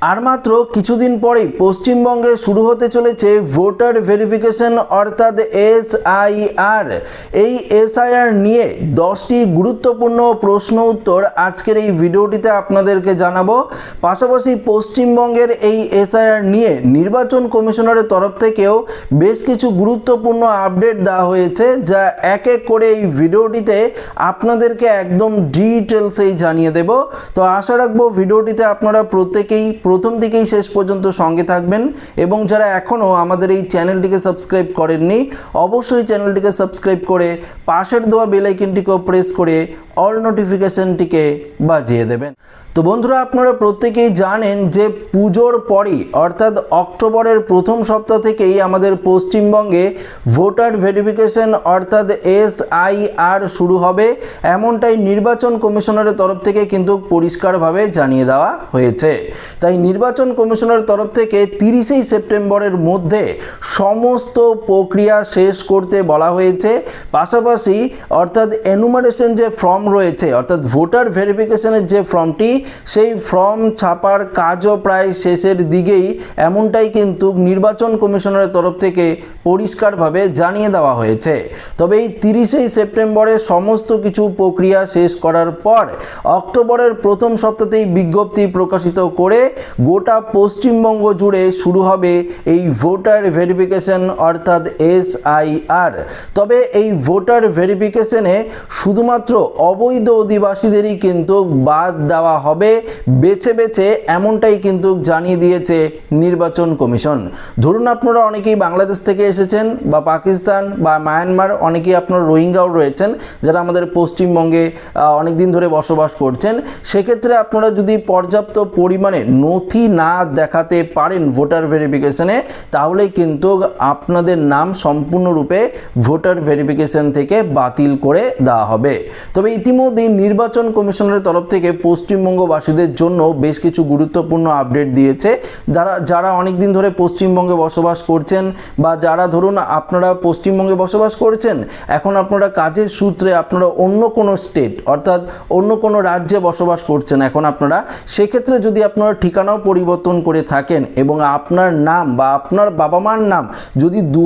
আর মাত্র কিছুদিন পরেই পশ্চিমবঙ্গে শুরু হতে চলেছে ভোটার ভেরিফিকেশন অর্থাৎ এসআইআর। এই এসআইআর নিয়ে দশটি গুরুত্বপূর্ণ প্রশ্ন উত্তর আজকের এই ভিডিওটিতে আপনাদেরকে জানাব। পাশাপাশি পশ্চিমবঙ্গের এই এসআইআর নিয়ে নির্বাচন কমিশনারের তরফ থেকেও বেশ কিছু গুরুত্বপূর্ণ আপডেট দেওয়া হয়েছে, যা এক এক করে এই ভিডিওটিতে আপনাদেরকে একদম ডিটেলসেই জানিয়ে দেব। তো আশা রাখব ভিডিওটিতে আপনারা প্রত্যেকেই প্রথম থেকেই শেষ পর্যন্ত সঙ্গে থাকবেন এবং যারা এখনও আমাদের এই চ্যানেলটিকে সাবস্ক্রাইব করেননি, অবশ্যই চ্যানেলটিকে সাবস্ক্রাইব করে পাশের দেওয়া বেলাইকিনটিকেও প্রেস করে অল নোটিফিকেশনটিকে বাজিয়ে দেবেন। তো বন্ধুরা, আপনারা প্রত্যেকেই জানেন যে পুজোর পরই, অর্থাৎ অক্টোবরের প্রথম সপ্তাহ থেকেই আমাদের পশ্চিমবঙ্গে ভোটার ভেরিফিকেশন, অর্থাৎ এসআইআর শুরু হবে। এমনটাই নির্বাচন কমিশনারের তরফ থেকে কিন্তু পরিষ্কারভাবে জানিয়ে দেওয়া হয়েছে। তাই নির্বাচন কমিশনের তরফ থেকে তিরিশেই সেপ্টেম্বরের মধ্যে সমস্ত প্রক্রিয়া শেষ করতে বলা হয়েছে। পাশাপাশি, অর্থাৎ এনুমারেশন যে ফর্ম রয়েছে, অর্থাৎ ভোটার ভেরিফিকেশনের যে ফর্মটি সেই ফর্ম ছাপার কাজও প্রায় শেষের দিকেই। এমনটাই কিন্তু নির্বাচন কমিশনের তরফ থেকে পরিষ্কারভাবে জানিয়ে দেওয়া হয়েছে। তবে এই তিরিশেই সেপ্টেম্বরে সমস্ত কিছু প্রক্রিয়া শেষ করার পর অক্টোবরের প্রথম সপ্তাহতেই বিজ্ঞপ্তি প্রকাশিত করে গোটা পশ্চিমবঙ্গ জুড়ে শুরু হবে এই ভোটার ভেরিফিকেশন অর্থাৎ এসআইআর। তবে এই ভোটার ভেরিফিকেশনে শুধুমাত্র অবৈধ অধিবাসীদেরই কিন্তু বাদ দেওয়া হবে। বেছে বেছে এমনটাই কিন্তু জানিয়ে দিয়েছে নির্বাচন কমিশন। ধরুন আপনারা অনেকেই বাংলাদেশ থেকে এসেছেন বা পাকিস্তান বা মায়ানমার, অনেকেই আপনার রোহিঙ্গাও রয়েছেন যারা আমাদের পশ্চিমবঙ্গে অনেক দিন ধরে বসবাস করছেন। সেক্ষেত্রে আপনারা যদি পর্যাপ্ত পরিমাণে নথি না দেখাতে পারেন ভোটার ভেরিফিকেশনে, তাহলে কিন্তু আপনাদের নাম সম্পূর্ণরূপে ভোটার ভেরিফিকেশন থেকে বাতিল করে দেওয়া হবে। তবে ইতিমধ্যেই নির্বাচন কমিশনের তরফ থেকে পশ্চিমবঙ্গবাসীদের জন্য বেশ কিছু গুরুত্বপূর্ণ আপডেট দিয়েছে। যারা যারা অনেক দিন ধরে পশ্চিমবঙ্গে বসবাস করছেন বা যারা ধরুন আপনারা পশ্চিমবঙ্গে বসবাস করছেন, এখন আপনারা কাজের সূত্রে আপনারা অন্য কোনো স্টেট অর্থাৎ অন্য কোনো রাজ্যে বসবাস করছেন এখন আপনারা, সেক্ষেত্রে যদি আপনারা ঠিকানাও পরিবর্তন করে থাকেন এবং আপনার নাম বা আপনার বাবা মার নাম যদি দু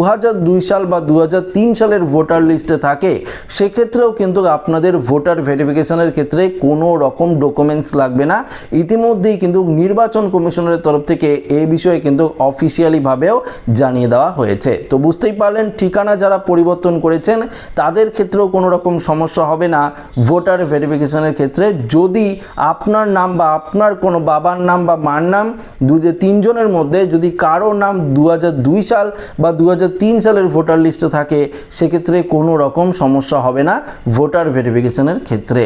সাল বা দু হাজার তিন সালের ভোটার লিস্টে থাকে, সেক্ষেত্রেও কিন্তু আপনাদের ভোটার ভেরিফিকেশনের ক্ষেত্রে কোনো রকম ডকুমেন্টস লাগবে না। ইতিমধ্যেই কিন্তু নির্বাচন কমিশনের তরফ থেকে এই বিষয়ে কিন্তু অফিসিয়ালিভাবেও জানিয়ে দেওয়া হয়েছে। তো বুঝতেই পারলেন, ঠিকানা যারা পরিবর্তন করেছেন, তাদের ক্ষেত্রেও কোনো রকম সমস্যা হবে না। ভোটার ভেরিফিকেশনের ক্ষেত্রে যদি আপনার নাম বা আপনার কোনো বাবার নাম বা মার নাম দু তিনজনের মধ্যে যদি কারও নাম দু হাজার দুই সাল বা দু হাজার তিন সালের ভোটার লিস্টে থাকে, সেক্ষেত্রে কোনো রকম সমস্যা হবে না ভোটার ভেরিফিকেশনের ক্ষেত্রে।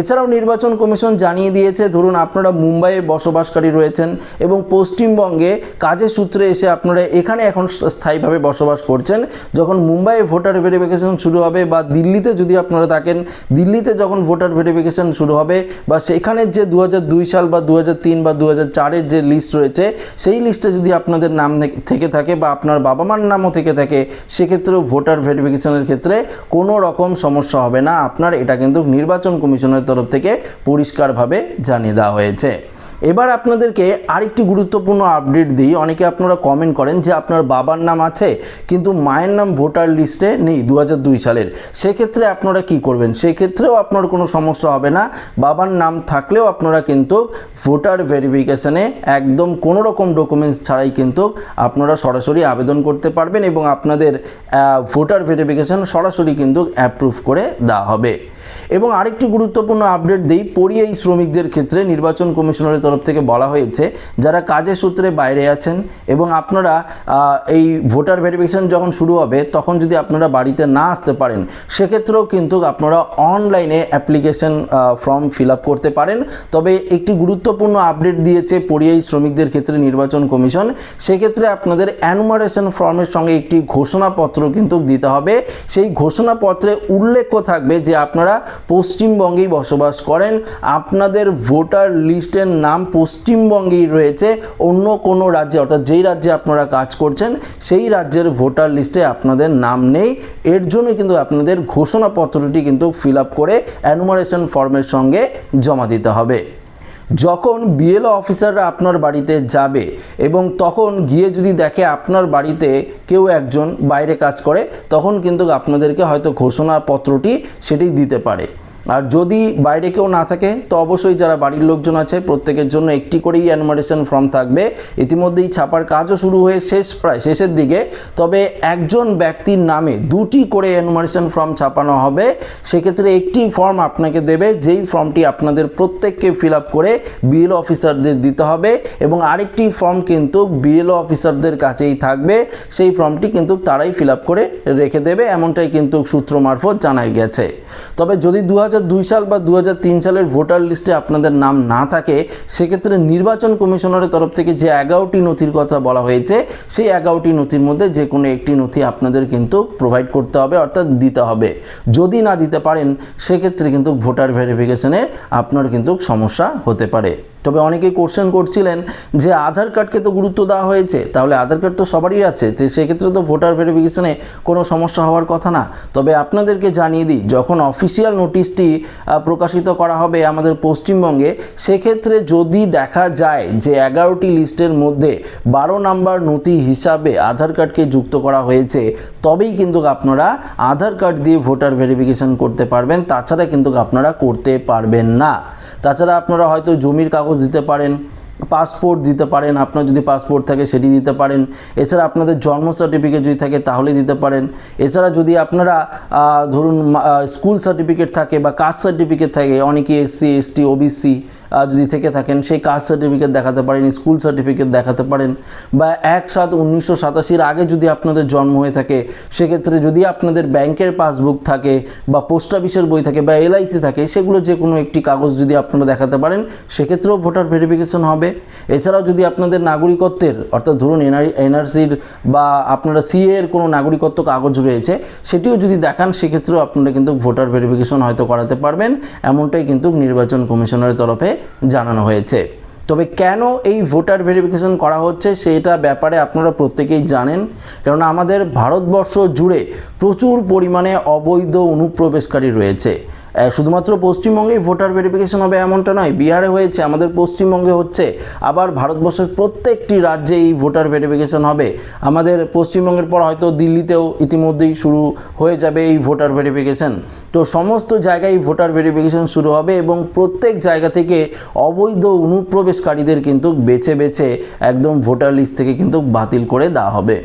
এছাড়াও নির্বাচন কমিশন জানিয়ে দিয়েছে ধরুন আপনারা মুম্বাইয়ে বসবাসকারী রয়েছেন এবং পশ্চিমবঙ্গে কাজের সূত্রে এসে আপনারা এখানে এখন স্থায়ীভাবে বসবাস করছেন। যখন মুম্বাইয়ে ভোটার ভেরিফিকেশন শুরু হবে বা দিল্লিতে যদি আপনারা থাকেন, দিল্লিতে যখন ভোটার ভেরিফিকেশন শুরু হবে বা সেখানের যে দু হাজার দুই সাল বা দু হাজার তিন বা দু চারের যে লিস্ট রয়েছে, সেই লিস্টে যদি আপনাদের নাম থেকে থাকে বা আপনার বাবা মার নামও থেকে থাকে, সেক্ষেত্রেও ভোটার ভেরিফিকেশনের ক্ষেত্রে কোনো রকম সমস্যা হবে না। আপনার এটা কিন্তু নির্বাচন কমিশনের তরফ থেকে পরিষ্কারভাবে জানিয়ে দেওয়া হয়েছে। এবার আপনাদেরকে আরেকটি গুরুত্বপূর্ণ আপডেট দিই। অনেকে আপনারা কমেন্ট করেন যে আপনার বাবার নাম আছে, কিন্তু মায়ের নাম ভোটার লিস্টে নেই দু হাজার দুই সালের। সেক্ষেত্রে আপনারা কি করবেন? সেক্ষেত্রেও আপনার কোনো সমস্যা হবে না। বাবার নাম থাকলেও আপনারা কিন্তু ভোটার ভেরিফিকেশানে একদম কোনো রকম ডকুমেন্টস ছাড়াই কিন্তু আপনারা সরাসরি আবেদন করতে পারবেন এবং আপনাদের ভোটার ভেরিফিকেশান সরাসরি কিন্তু অ্যাপ্রুভ করে দেওয়া হবে। এবং আরেকটি গুরুত্বপূর্ণ আপডেট দিই, পরিযায়ী শ্রমিকদের ক্ষেত্রে নির্বাচন কমিশনের তরফ থেকে বলা হয়েছে, যারা কাজের সূত্রে বাইরে আছেন এবং আপনারা এই ভোটার ভেরিফিকেশন যখন শুরু হবে, তখন যদি আপনারা বাড়িতে না আসতে পারেন, সেক্ষেত্রেও কিন্তু আপনারা অনলাইনে অ্যাপ্লিকেশন ফর্ম ফিল করতে পারেন। তবে একটি গুরুত্বপূর্ণ আপডেট দিয়েছে পরিযায়ী শ্রমিকদের ক্ষেত্রে নির্বাচন কমিশন, সেক্ষেত্রে আপনাদের অ্যানুমারেশন ফর্মের সঙ্গে একটি ঘোষণাপত্র কিন্তু দিতে হবে। সেই ঘোষণাপত্রে উল্লেখ থাকবে যে আপনারা পশ্চিমবঙ্গেই বসবাস করেন। আপনাদের ভোটার লিস্টের নাম পশ্চিমবঙ্গেই রয়েছে। অন্য কোনো রাজ্যে, অর্থাৎ যেই রাজ্যে আপনারা কাজ করছেন, সেই রাজ্যের ভোটার লিস্টে আপনাদের নাম নেই। এর জন্য কিন্তু আপনাদের ঘোষণাপত্রটি কিন্তু ফিল আপ করে অ্যানুমারেশন ফর্মের সঙ্গে জমা দিতে হবে। যখন বিএলও অফিসাররা আপনার বাড়িতে যাবে এবং তখন গিয়ে যদি দেখে আপনার বাড়িতে কেউ একজন বাইরে কাজ করে, তখন কিন্তু আপনাদেরকে হয়তো ঘোষণা পত্রটি সেটি দিতে পারে। আর যদি বাইরে কেউ না থাকে, তো অবশ্যই যারা বাড়ির লোকজন আছে, প্রত্যেকের জন্য একটি করেই অ্যানুমারেশন ফর্ম থাকবে। ইতিমধ্যেই ছাপার কাজও শুরু হয়ে শেষ, প্রায় শেষের দিকে। তবে একজন ব্যক্তির নামে দুটি করে অ্যানুমারেশন ফর্ম ছাপানো হবে। সেক্ষেত্রে একটি ফর্ম আপনাকে দেবে, যেই ফর্মটি আপনাদের প্রত্যেককে ফিল আপ করে বিএলও অফিসারদের দিতে হবে এবং আরেকটি ফর্ম কিন্তু বিএলও অফিসারদের কাছেই থাকবে। সেই ফর্মটি কিন্তু তারাই ফিল আপ করে রেখে দেবে, এমনটাই কিন্তু সূত্র মারফত জানা গেছে। তবে যদি দু দুই সাল বা দু হাজার তিন সালের ভোটার লিস্টে আপনাদের নাম না থাকে, সেক্ষেত্রে নির্বাচন কমিশনারের তরফ থেকে যে এগারোটি নথির কথা বলা হয়েছে, সেই এগারোটি নথির মধ্যে যে কোনো একটি নথি আপনাদের কিন্তু প্রোভাইড করতে হবে, অর্থাৎ দিতে হবে। যদি না দিতে পারেন, সেক্ষেত্রে কিন্তু ভোটার ভেরিফিকেশনে আপনার কিন্তু সমস্যা হতে পারে। তবে অনেকেই কোশ্চেন করছিলেন যে আধার কার্ডকে তো গুরুত্ব দেওয়া হয়েছে, তাহলে আধার কার্ড তো সবারই আছে, তো সেক্ষেত্রে তো ভোটার ভেরিফিকেশনে কোনো সমস্যা হওয়ার কথা না। তবে আপনাদেরকে জানিয়ে দিই, যখন অফিসিয়াল নোটিশটি প্রকাশিত করা হবে আমাদের পশ্চিমবঙ্গে, সেক্ষেত্রে যদি দেখা যায় যে এগারোটি লিস্টের মধ্যে বারো নাম্বার নথি হিসাবে আধার কার্ডকে যুক্ত করা হয়েছে, তবেই কিন্তু আপনারা আধার কার্ড দিয়ে ভোটার ভেরিফিকেশন করতে পারবেন, তাছাড়া কিন্তু আপনারা করতে পারবেন না। তাছাড়া আপনারা হয়তো জমির কাগজ দিতে পারেন। পাসপোর্ট দিতে পারেন, আপনার যদি পাসপোর্ট থাকে সেটি দিতে পারেন। এছাড়া আপনাদের জন্ম সার্টিফিকেট যদি থাকে তাহলে দিতে পারেন। এছাড়া যদি আপনারা ধরুন স্কুল সার্টিফিকেট থাকে বা কাস্ট সার্টিফিকেট থাকে, অনেকে এসসি এসটি ওবিসি যদি থেকে থাকেন, সেই কাস্ট সার্টিফিকেট দেখাতে পারেন স্কুল সার্টিফিকেট দেখাতে পারেন। বা এক সাত উনিশশো সাতাশির আগে যদি আপনাদের জন্ম হয়ে থাকে, সেক্ষেত্রে যদি আপনাদের ব্যাংকের পাসবুক থাকে বা পোস্ট অফিসের বই থাকে বা এলআইসি থাকে, সেগুলো যে কোনো একটি কাগজ যদি আপনারা দেখাতে পারেন, সেক্ষেত্রেও ভোটার ভেরিফিকেশন হবে। এছাড়াও যদি আপনাদের নাগরিকত্বের, অর্থাৎ ধরুন এনআরই এনআরসির বা আপনারা সিএ এর কোনো নাগরিকত্ব কাগজ রয়েছে, সেটিও যদি দেখান, সেক্ষেত্রেও আপনারা কিন্তু ভোটার ভেরিফিকেশন হয়তো করাতে পারবেন। এমনটাই কিন্তু নির্বাচন কমিশনের তরফে জানানো হয়েছে। তবে কেন এই ভোটার ভেরিফিকেশন করা হচ্ছে, সেটা ব্যাপারে আপনারা প্রত্যেকেই জানেন। কেননা আমাদের ভারতবর্ষ জুড়ে প্রচুর পরিমাণে অবৈধ অনুপ্রবেশকারী রয়েছে। শুধুমাত্র পশ্চিমবঙ্গেই ভোটার ভেরিফিকেশন হবে এমনটা নয়, বিহারে হয়েছে, আমাদের পশ্চিমবঙ্গে হচ্ছে, আবার ভারতবর্ষের প্রত্যেকটি রাজ্যে এই ভোটার ভেরিফিকেশন হবে। আমাদের পশ্চিমবঙ্গের পর হয়তো দিল্লিতেও ইতিমধ্যেই শুরু হয়ে যাবে এই ভোটার ভেরিফিকেশন তো সমস্ত জায়গায় ভোটার ভেরিফিকেশন শুরু হবে এবং প্রত্যেক জায়গা থেকে অবৈধ অনুপ্রবেশকারীদের কিন্তু বেছে বেছে একদম ভোটার লিস্ট থেকে কিন্তু বাতিল করে দেওয়া হবে।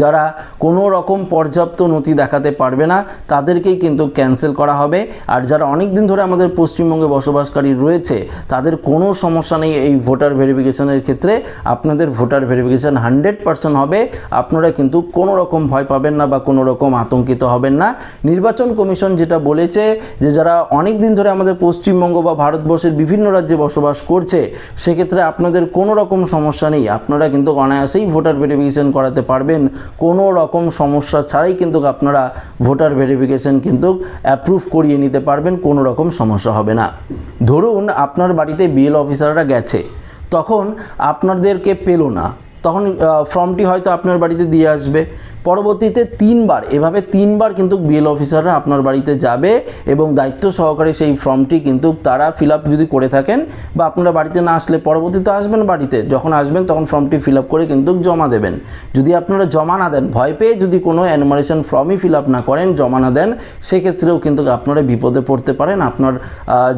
যারা কোনো রকম পর্যাপ্ত নথি দেখাতে পারবে না, তাদেরকেই কিন্তু ক্যান্সেল করা হবে। আর যারা অনেক দিন ধরে আমাদের পশ্চিমবঙ্গে বসবাসকারী রয়েছে, তাদের কোনো সমস্যা নেই এই ভোটার ভেরিফিকেশনের ক্ষেত্রে। আপনাদের ভোটার ভেরিফিকেশন হান্ড্রেড পার্সেন্ট হবে। আপনারা কিন্তু কোনো রকম ভয় পাবেন না বা কোনো রকম আতঙ্কিত হবেন না। নির্বাচন কমিশন যেটা বলেছে যে যারা অনেক দিন ধরে আমাদের পশ্চিমবঙ্গ বা ভারতবর্ষের বিভিন্ন রাজ্যে বসবাস করছে, সেক্ষেত্রে আপনাদের কোনো রকম সমস্যা নেই। আপনারা কিন্তু অনায়াসেই ভোটার ভেরিফিকেশন করাতে পারবেন। কোনো রকম সমস্যা ছাড়াই কিন্তু আপনারা ভোটার ভেরিফিকেশন কিন্তু অ্যাপ্রুভ করিয়ে নিতে পারবেন, কোনো রকম সমস্যা হবে না। ধরুন আপনার বাড়িতে বিএল অফিসাররা গেছে, তখন আপনাদেরকে পেল না, তখন ফর্মটি হয়তো আপনার বাড়িতে দিয়ে আসবে। পরবর্তীতে তিনবার, এভাবে তিনবার কিন্তু বিএল অফিসাররা আপনার বাড়িতে যাবে এবং দায়িত্ব সহকারে সেই ফর্মটি কিন্তু তারা ফিল যদি করে থাকেন বা আপনারা বাড়িতে না আসলে পরবর্তীতে আসবেন বাড়িতে, যখন আসবেন তখন ফর্মটি ফিল করে কিন্তু জমা দেবেন। যদি আপনারা জমা না দেন, ভয় পেয়ে যদি কোনো অ্যানুমারেশন ফর্মই ফিল না করেন, জমা না দেন, সেক্ষেত্রেও কিন্তু আপনারা বিপদে পড়তে পারেন। আপনার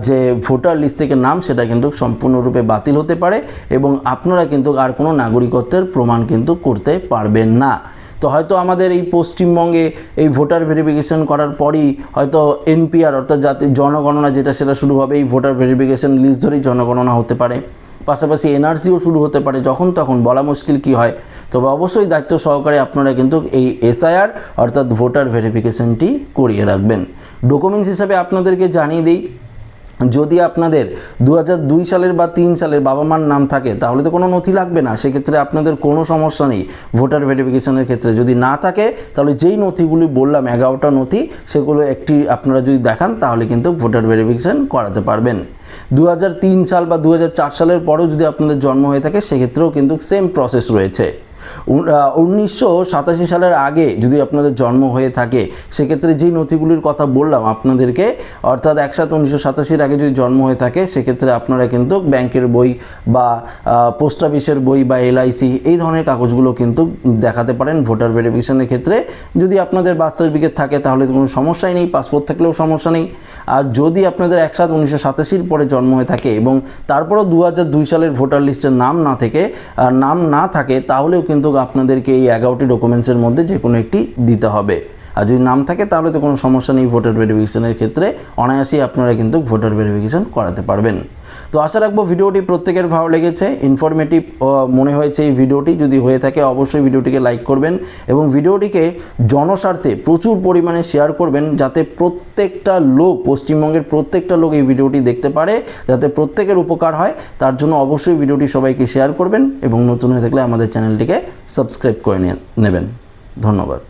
যে ভোটার লিস্ট থেকে নাম, সেটা কিন্তু সম্পূর্ণরূপে বাতিল হতে পারে এবং আপনারা কিন্তু আর কোনো নাগরিকত্বের প্রমাণ কিন্তু করতে পারবেন না। তো হয়তো আমাদের এই পশ্চিমবঙ্গে এই ভোটার ভেরিফিকেশন করার পরই হয়তো এনপিআর অর্থাৎ জাতি, জনগণনা যেটা সেটা শুরু হবে, এই ভোটার ভেরিফিকেশন লিস্ট ধরেই জনগণনা হতে পারে। পাশাপাশি এনআরসিও শুরু হতে পারে যখন তখন, বলা মুশকিল কি হয়? তবে অবশ্যই দায়িত্ব সহকারে আপনারা কিন্তু এই এসআইআর অর্থাৎ ভোটার ভেরিফিকেশনটি করিয়ে রাখবেন। ডকুমেন্টস হিসাবে আপনাদেরকে জানিয়ে দিই যদি আপনাদের দু দুই সালের বা তিন সালের বাবা মার নাম থাকে, তাহলে তো কোনো নথি লাগবে না। সেক্ষেত্রে আপনাদের কোনো সমস্যা নেই ভোটার ভেরিফিকেশনের ক্ষেত্রে। যদি না থাকে, তাহলে যেই নথিগুলি বললাম, এগারোটা নথি, সেগুলো একটি আপনারা যদি দেখান, তাহলে কিন্তু ভোটার ভেরিফিকেশন করাতে পারবেন। দু হাজার তিন সাল বা দু হাজার চার সালের পরেও যদি আপনাদের জন্ম হয়ে থাকে, সেক্ষেত্রেও কিন্তু সেম প্রসেস রয়েছে। উনিশশো সাতাশি সালের আগে যদি আপনাদের জন্ম হয়ে থাকে, সেক্ষেত্রে যেই নথিগুলির কথা বললাম আপনাদেরকে, অর্থাৎ একসাথে উনিশশো সাতাশির আগে যদি জন্ম হয়ে থাকে, সেক্ষেত্রে আপনারা কিন্তু ব্যাংকের বই বা পোস্ট অফিসের বই বা এলআইসি এই ধরনের কাগজগুলো কিন্তু দেখাতে পারেন ভোটার ভেরিফিকেশনের ক্ষেত্রে। যদি আপনাদের বার্থ সার্টিফিকেট থাকে, তাহলে কোনো সমস্যাই নেই, পাসপোর্ট থাকলেও সমস্যা নেই। আর যদি আপনাদের একসাথে উনিশশো সাতাশির পরে জন্ম হয়ে থাকে এবং তারপরও দু সালের ভোটার লিস্টের নাম না থেকে নাম না থাকে, তাহলেও কিন্তু আপনাদেরকে এই এগারোটি ডকুমেন্টসের মধ্যে যে কোনো একটি দিতে হবে। আর যদি নাম থাকে, তাহলে তো কোনো সমস্যা নেই ভোটার ভেরিফিকেশনের ক্ষেত্রে। অনায়াসেই আপনারা কিন্তু ভোটার ভেরিফিকেশন করাতে পারবেন। তো আশা রাখব ভিডিওটি প্রত্যেকের ভালো লেগেছে ইনফরমেটিভ মনে হয়েছে এই ভিডিওটি, যদি হয়ে থাকে অবশ্যই ভিডিওটিকে লাইক করবেন এবং ভিডিওটিকে জনস্বার্থে প্রচুর পরিমাণে শেয়ার করবেন যাতে প্রত্যেকটা লোক, পশ্চিমবঙ্গের প্রত্যেকটা লোক এই ভিডিওটি দেখতে পারে, যাতে প্রত্যেকের উপকার হয়। তার জন্য অবশ্যই ভিডিওটি সবাইকে শেয়ার করবেন এবং নতুন হয়ে থাকলে আমাদের চ্যানেলটিকে সাবস্ক্রাইব করে নেবেন। ধন্যবাদ।